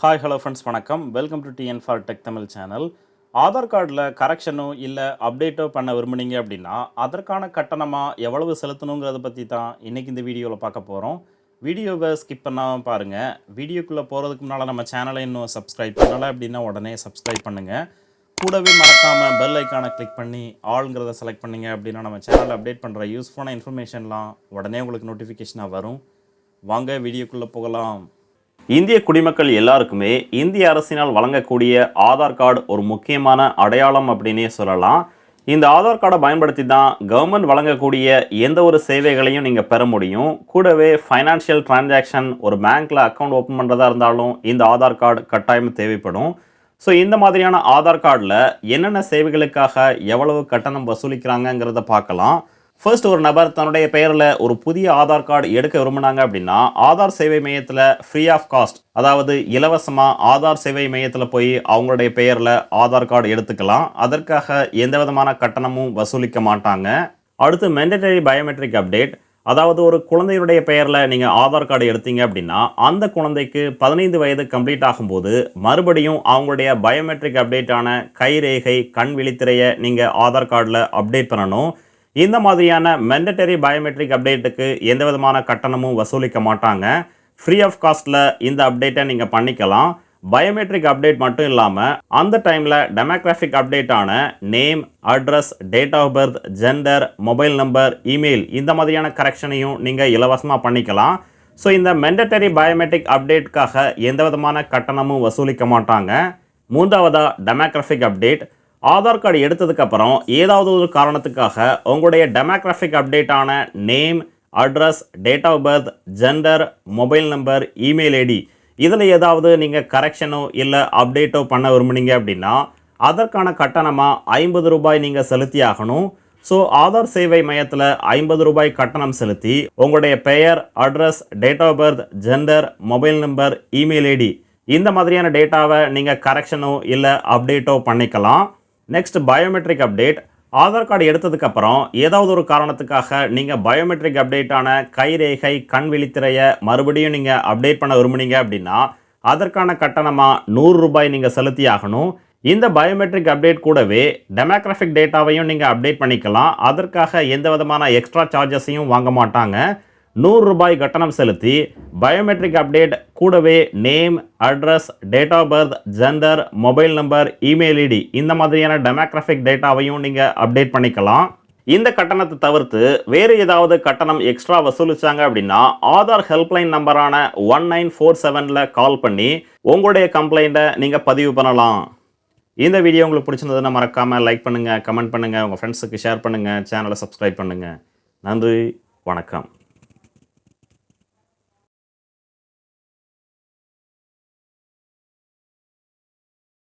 Hi hello friends வணக்கம். Welcome to TN for tech Tamil channel Aadhaar கார்டில் கரெக்ஷனோ இல்லை அப்டேட்டோ பண்ண விரும்புனீங்க அப்படின்னா அதற்கான கட்டணமாக எவ்வளவு செலுத்தணுங்கிறத பற்றி தான் இன்றைக்கி இந்த வீடியோவில் பார்க்க போகிறோம் வீடியோவை ஸ்கிப் பண்ணாமல் பாருங்கள் வீடியோக்குள்ளே போகிறதுக்கு முன்னால் நம்ம சேனலை இன்னும் சப்ஸ்கிரைப் பண்ணலை அப்படின்னா உடனே சப்ஸ்கிரைப் பண்ணுங்கள் கூடவே மறக்காமல் பெல் ஐக்கானை கிளிக் பண்ணி ஆளுங்கிறத செலக்ட் பண்ணிங்க அப்படின்னா நம்ம சேனலில் அப்டேட் பண்ணுற யூஸ்ஃபுல்லான இன்ஃபர்மேஷன்லாம் உடனே உங்களுக்கு நோட்டிஃபிகேஷனாக வரும். வாங்க வீடியோக்குள்ளே போகலாம். இந்திய குடிமக்கள் எல்லாருக்குமே இந்திய அரசினால் வழங்கக்கூடிய ஆதார் கார்டு ஒரு முக்கியமான அடையாளம் அப்படின்னே சொல்லலாம். இந்த ஆதார் கார்டை பயன்படுத்தி தான் கவர்மெண்ட் வழங்கக்கூடிய எந்த ஒரு சேவைகளையும் நீங்கள் பெற முடியும். கூடவே ஃபைனான்ஷியல் டிரான்சாக்ஷன் ஒரு பேங்க்கில் அக்கௌண்ட் ஓப்பன் பண்ணுறதா இருந்தாலும் இந்த ஆதார் கார்டு கட்டாயம் தேவைப்படும். ஸோ இந்த மாதிரியான ஆதார் கார்டில் என்னென்ன சேவைகளுக்காக எவ்வளவு கட்டணம் வசூலிக்கிறாங்கங்கிறத பார்க்கலாம். ஃபர்ஸ்ட் ஒரு நபர் தன்னுடைய பெயரில் ஒரு புதிய ஆதார் கார்டு எடுக்க விரும்புனாங்க அப்படின்னா ஆதார் சேவை மையத்தில் ஃப்ரீ ஆஃப் காஸ்ட் அதாவது இலவசமாக ஆதார் சேவை மையத்தில் போய் அவங்களுடைய பெயரில் ஆதார் கார்டு எடுத்துக்கலாம். அதற்காக எந்த விதமான கட்டணமும் வசூலிக்க மாட்டாங்க. அடுத்து மெண்டட்டரி பயோமெட்ரிக் அப்டேட் அதாவது ஒரு குழந்தையுடைய பெயரில் நீங்கள் ஆதார் கார்டு எடுத்தீங்க அப்படின்னா அந்த குழந்தைக்கு பதினைந்து வயது கம்ப்ளீட் ஆகும்போது மறுபடியும் அவங்களுடைய பயோமெட்ரிக் அப்டேட்டான கைரேகை கண் விழித்திரையை நீங்கள் ஆதார் கார்டில் அப்டேட் பண்ணணும். இந்த மாதிரியான மெண்டட்டரி பயோமெட்ரிக் அப்டேட்டுக்கு எந்த விதமான கட்டணமும் வசூலிக்க மாட்டாங்க. ஃப்ரீ ஆஃப் காஸ்ட்டில் இந்த அப்டேட்டை நீங்கள் பண்ணிக்கலாம். பயோமெட்ரிக் அப்டேட் மட்டும் இல்லாமல் அந்த டைமில் demographic அப்டேட்டான name address date of birth gender mobile number email இந்த மாதிரியான கரெக்ஷனையும் நீங்கள் இலவசமாக பண்ணிக்கலாம். ஸோ இந்த மெண்டட்டரி பயோமெட்ரிக் அப்டேட்காக எந்த விதமான கட்டணமும் வசூலிக்க மாட்டாங்க. மூன்றாவதாக டெமோக்ராஃபிக் அப்டேட் ஆதார் கார்டு எடுத்ததுக்கப்புறம் ஏதாவது ஒரு காரணத்துக்காக உங்களுடைய demographic அப்டேட்டான name address date of birth gender mobile number email ID இதில் ஏதாவது நீங்கள் கரெக்ஷனோ இல்லை அப்டேட்டோ பண்ண விரும்புனீங்க அப்படின்னா அதற்கான கட்டணமாக ஐம்பது ரூபாய் நீங்கள் செலுத்தி ஆகணும். ஸோ ஆதார் சேவை மையத்தில் ஐம்பது ரூபாய் கட்டணம் செலுத்தி உங்களுடைய பெயர் address date of birth gender mobile number email ID இந்த மாதிரியான டேட்டாவை நீங்கள் கரெக்ஷனோ இல்லை அப்டேட்டோ பண்ணிக்கலாம். Next biometric update Aadhaar card எடுத்ததுக்கப்புறம் ஏதாவது ஒரு காரணத்துக்காக நீங்கள் பயோமெட்ரிக் அப்டேட்டான கைரேகை கண் விழித்திரையை மறுபடியும் நீங்கள் அப்டேட் பண்ண விரும்புனீங்க அப்படின்னா அதற்கான கட்டணமாக நூறு ரூபாய் நீங்கள் செலுத்தி ஆகணும். இந்த பயோமெட்ரிக் அப்டேட் கூடவே டெமோக்ராஃபிக் டேட்டாவையும் நீங்கள் அப்டேட் பண்ணிக்கலாம். அதற்காக எந்த விதமான எக்ஸ்ட்ரா சார்ஜஸையும் வாங்க மாட்டாங்க. நூறு ரூபாய் கட்டணம் செலுத்தி பயோமெட்ரிக் அப்டேட் கூடவே name address date of birth gender mobile number email ID இந்த மாதிரியான டெமோக்ராஃபிக் டேட்டாவையும் நீங்கள் அப்டேட் பண்ணிக்கலாம். இந்த கட்டணத்தை தவிர்த்து வேறு ஏதாவது கட்டணம் எக்ஸ்ட்ரா வசூலிச்சாங்க அப்படின்னா ஆதார் ஹெல்ப்லைன் நம்பரான ஒன் நைன் ஃபோர் செவனில் கால் பண்ணி உங்களுடைய கம்ப்ளைண்ட்டை நீங்கள் பதிவு பண்ணலாம். இந்த வீடியோ உங்களுக்கு பிடிச்சிருந்ததுன்னா மறக்காமல் லைக் பண்ணுங்கள் கமெண்ட் பண்ணுங்கள் உங்கள் ஃப்ரெண்ட்ஸுக்கு ஷேர் பண்ணுங்கள் சேனலை சப்ஸ்கிரைப் பண்ணுங்கள் நன்றி வணக்கம்.